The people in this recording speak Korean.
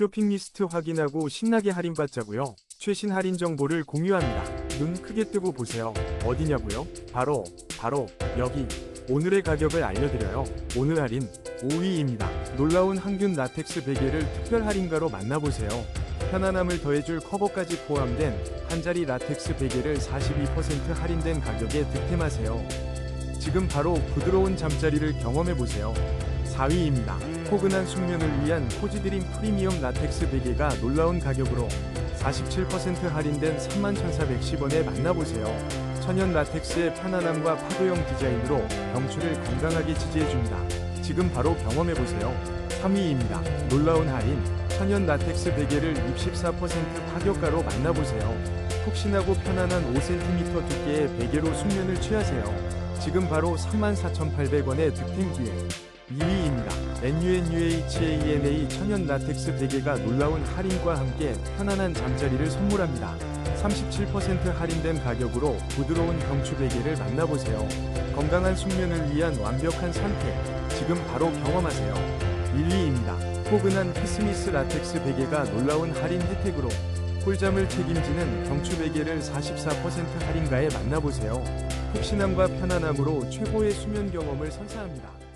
쇼핑 리스트 확인하고 신나게 할인받자고요. 최신 할인 정보를 공유합니다. 눈 크게 뜨고 보세요. 어디냐고요? 바로 바로 여기. 오늘의 가격을 알려드려요. 오늘 할인 5위입니다. 놀라운 항균 라텍스 베개를 특별 할인가로 만나보세요. 편안함을 더해줄 커버까지 포함된 한 자리 라텍스 베개를 42% 할인된 가격에 득템하세요. 지금 바로 부드러운 잠자리를 경험해보세요. 4위입니다. 포근한 숙면을 위한 코지드림 프리미엄 라텍스 베개가 놀라운 가격으로 47% 할인된 31,410원에 만나보세요. 천연 라텍스의 편안함과 파도형 디자인으로 병추를 건강하게 지지해줍니다. 지금 바로 경험해보세요. 3위입니다. 놀라운 할인 천연 라텍스 베개를 64% 파격가로 만나보세요. 푹신하고 편안한 5cm 두께의 베개로 숙면을 취하세요. 지금 바로 34,800원의 득템 기회. 2위입니다. NUNUHANA 천연 라텍스 베개가 놀라운 할인과 함께 편안한 잠자리를 선물합니다. 37% 할인된 가격으로 부드러운 경추 베개를 만나보세요. 건강한 숙면을 위한 완벽한 선택. 지금 바로 경험하세요. 1위입니다. 포근한 피스미스 라텍스 베개가 놀라운 할인 혜택으로 꿀잠을 책임지는 경추 베개를 44% 할인가에 만나보세요. 푹신함과 편안함으로 최고의 수면 경험을 선사합니다.